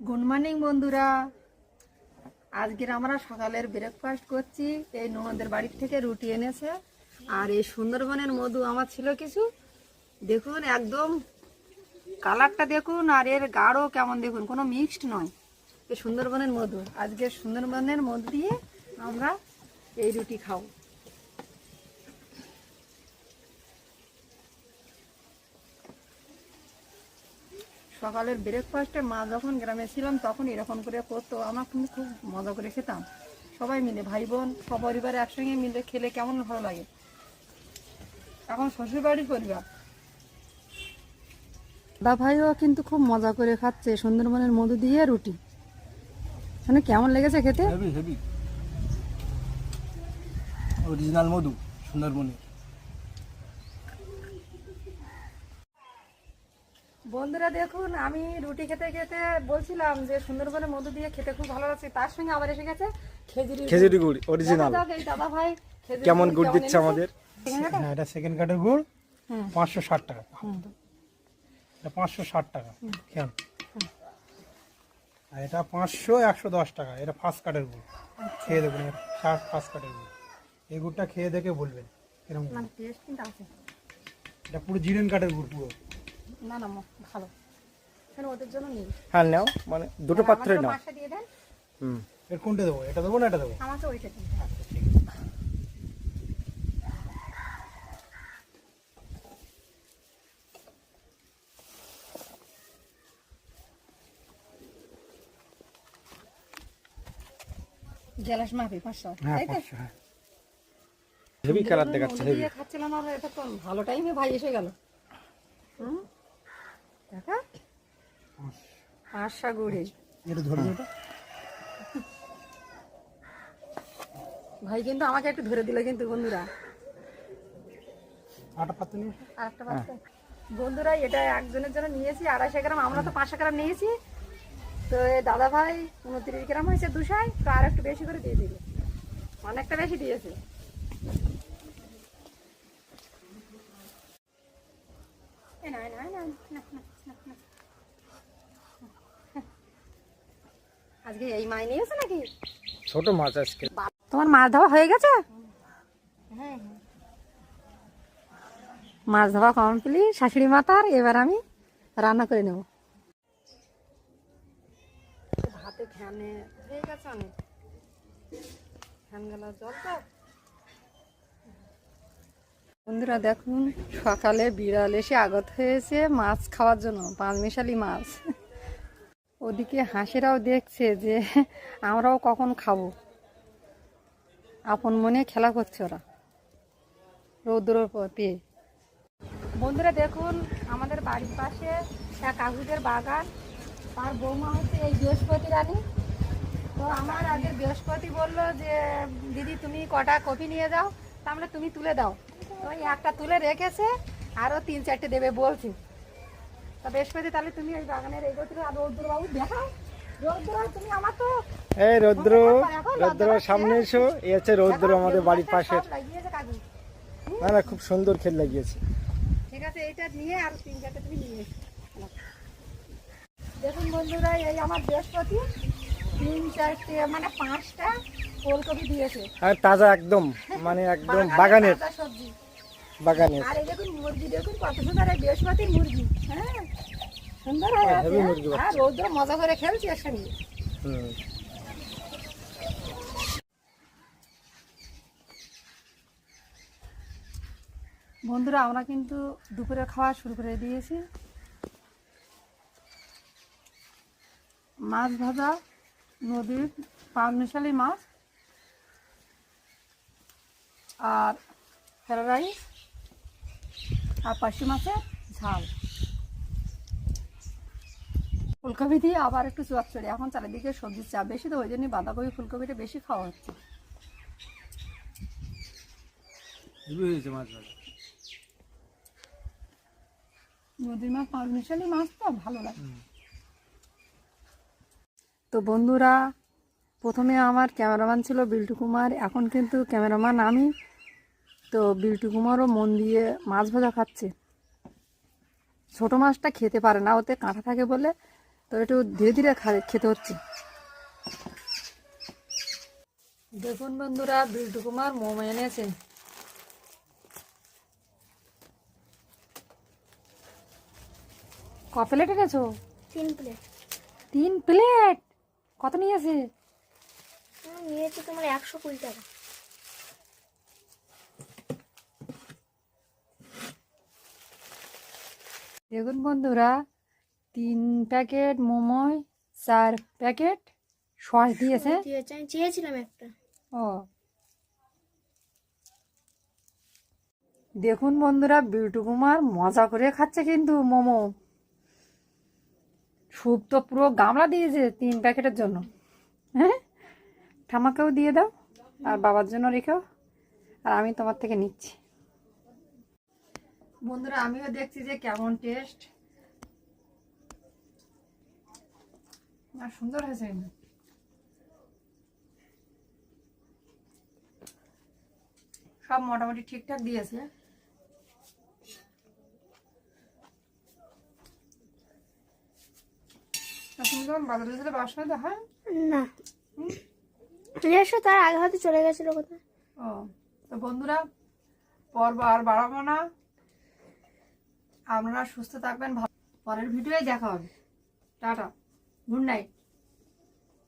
Good morning বন্ধুরা। আজকের আমরা সকালের ব্রেকফাস্ট করছি। এই ননদের বাড়ির থেকে রুটি এনেছে। আর এই সুন্দরবনের মধু আমার ছিল কিছু। দেখুন, একদম কালারটা দেখুন, আর এর গাঢ় কেমন দেখুন, কোনো মিক্সড নয়। এই সুন্দরবনের মধু। আজকে সুন্দরবনের মধু দিয়ে আমরা এই রুটি খাব। সকালের ব্রেকফাস্টে মা যখন গ্রামে ছিলাম তখন এরকম করে করতো। আমার কিন্তু খুব মজা করে খেতাম। সবাই মিলে ভাই বোন সপরিবার একসঙ্গে মিলে খেলে কেমন ভালো লাগে। এখন শ্বশুর বাড়ির পরিবার। দাদা ভাইও কিন্তু খুব মজা করে খাচ্ছে সুন্দরবনের মধু দিয়ে রুটি। মানে কেমন লেগেছে খেতে? হেভি হেভি অরিজিনাল মধু সুন্দরবনের। বন্ধুরা দেখুন আমি রুটি খেতে খেতে বলছিলাম যে সুন্দরবনের মধু দিয়ে খেতে খুব ভালো লাগছে তার সঙ্গে আবার এসে গেছে খেজুরি গুড়। খেজুরি গুড় অরিজিনাল দাদা ভাই কেমন গুড় দিচ্ছে আমাদের? হ্যাঁ এটা সেকেন্ড কার্ডের গুড় হুম। পাঁচশো ষাট টাকা। এটা পাঁচশো ষাট টাকা কেন আর এটা পাঁচশো একশো দশ টাকা এটা ফার্স্ট কার্ডের গুড়। খেয়ে দেখুন ষাট ফার্স্ট কার্ডের গুড়। এই গুড়টা খেয়ে দেখে বলবেন এরকম মানে টেস্ট কিন্তু আছে। এটা পুরো জিরেন কাঠের গুড় পুরো। না না ভালো। ওদের জন্য নেই হ্যাঁ নাও মানে দুটো পাত্রে নাও। পাঁচটা দিয়ে দেন। হুম। এর কোনটা দেবো? এটা দেবো না এটা দেবো? আমাকে ওইটা দিন। গ্যালাস মাপি পাঁচশো। হ্যাঁ তাই তো? হ্যাঁ। হেভি কালার দেখাচ্ছে হেভি দিয়ে খাচ্ছিলাম আর এটা তো ভালো টাইমে ভাই এসে গেল। হুম? দেখা? পাঁচশো গুড়ি এটা ধরে দিও। ভাই কিন্তু আমাকে একটু ধরে দিল কিন্তু বন্ধুরা। আটা নিয়ে বন্ধুরা এটা একজনের জন্য নিয়েছি আড়াইশো গ্রাম। আমরা তো পাঁচশো গ্রাম নিয়েছি। তো দাদা ভাই উনত্রিশ গ্রাম হয়েছে দুশায় তো আর একটু বেশি করে দিয়ে দিল অনেকটা বেশি দিয়েছে। না, না, না, না, না। আজকে এই মাই নিয়েছে নাকি? ছোট মাছ আজকে। তোমার মাছ ধোয়া হয়ে গেছে? হ্যাঁ, মাছ ধোয়া কমপ্লিট শাশুড়ি মাতার এবার আমি রান্না করে নেব। হাতে ফ্যানে হয়ে গেছে অনেক। ফ্যান গেলার জল তো। বন্ধুরা দেখুন, সকালে বিড়াল এসে আগত হয়েছে মাছ খাওয়ার জন্য পাঁচ মিশালি মাছ। ওদিকে হাঁসেরাও দেখছে যে আমরাও কখন খাব। আপন মনে খেলা করছে ওরা, রৌদ্র পেয়ে বন্ধুরা দেখুন, আমাদের বাড়ির পাশে এক কাকুদের বাগান। তার বৌমা হচ্ছে এই বৃহস্পতি রানী। তো আমার আগে বৃহস্পতি বলল যে, দিদি, তুমি কটা কপি নিয়ে যাও, তাহলে তুমি তুলে দাও। ওই একটা তুলে রেখেছে আরও তিন চারটে দেবে বলছে। তা বৃহস্পতি তাহলে তুমি ওই বাগানের এগোতে আর রৌদ্রবাবু দেখাও। রৌদ্র তুমি আমার এই রৌদ্র রৌদ্র সামনে এসো হচ্ছে রৌদ্র আমাদের বাড়ির পাশে। না না খুব সুন্দর খেল লাগিয়েছে। ঠিক আছে এইটা নিয়ে আর তিন চারটে তুমি নিয়ে দেখুন বন্ধুরা এই আমার বৃহস্পতি তিন চারটে মানে পাঁচটা ফুলকপি দিয়েছে। আর তাজা একদম মানে একদম বাগানের সবজি আর এই দেখুন মুরগি দেখুন কত সুন্দর এই বৃহস্পতির মুরগি। হ্যাঁ সুন্দর হয়ে আছে আর রৌদ্র মজা করে খেলছি এর সঙ্গে হুম। বন্ধুরা আমরা কিন্তু দুপুরে খাওয়া শুরু করে দিয়েছি। মাছ ভাজা নদীর পাঁচ মিশালি মাছ আর ফ্রাইড রাইস। আর পাশি মাছের ঝাল। ফুলকপি দিয়ে আবার একটু চড়ি। এখন চারিদিকে সবজির চাপ বেশি তো ওই জন্যই বাঁধাকপি ফুলকপিটা বেশি খাওয়া হচ্ছে। নদীর মাছ পাঁচ মিশালি মাছ তো ভালো লাগে। তো বন্ধুরা প্রথমে আমার ক্যামেরাম্যান ছিল বিল্টু কুমার। এখন কিন্তু ক্যামেরাম্যান আমি। তো বিল্টু কুমারও মন দিয়ে মাছ ভাজা খাচ্ছে। ছোট মাছটা খেতে পারে না ওতে কাঁটা থাকে বলে তো একটু ধীরে ধীরে খা- খেতে হচ্ছে। দেখুন বন্ধুরা বিল্টু কুমার মোমো এনেছে। ক প্লেট এনেছো? তিন প্লেট তিন প্লেট কত নিয়েছে? নিয়েছি তোমার একশো কুড়ি টাকা। দেখুন বন্ধুরা তিন প্যাকেট মোমোয় চার প্যাকেট সস দিয়েছে। চেয়েছিলাম একটা। ও। দেখুন বন্ধুরা বিউটু কুমার মজা করে খাচ্ছে কিন্তু মোমো। স্যুপ তো পুরো গামলা দিয়েছে তিন প্যাকেটের জন্য। হ্যাঁ? ঠামাকেও দিয়ে দাও আর বাবার জন্য রেখেও আর আমি তোমার থেকে নিচ্ছি। বন্ধুরা আমিও দেখছি যে কেমন টেস্ট না সুন্দর হয়েছে সব মোটামুটি ঠিকঠাক দিয়েছে। বাজারে হয়? না। তার আগে হয়তো চলে গেছিল কোথায়। ও তো বন্ধুরা পর্ব আর বাড়াবো না। আপনারা সুস্থ থাকবেন ভালো পরের ভিডিওয় দেখা হবে। Tata good night.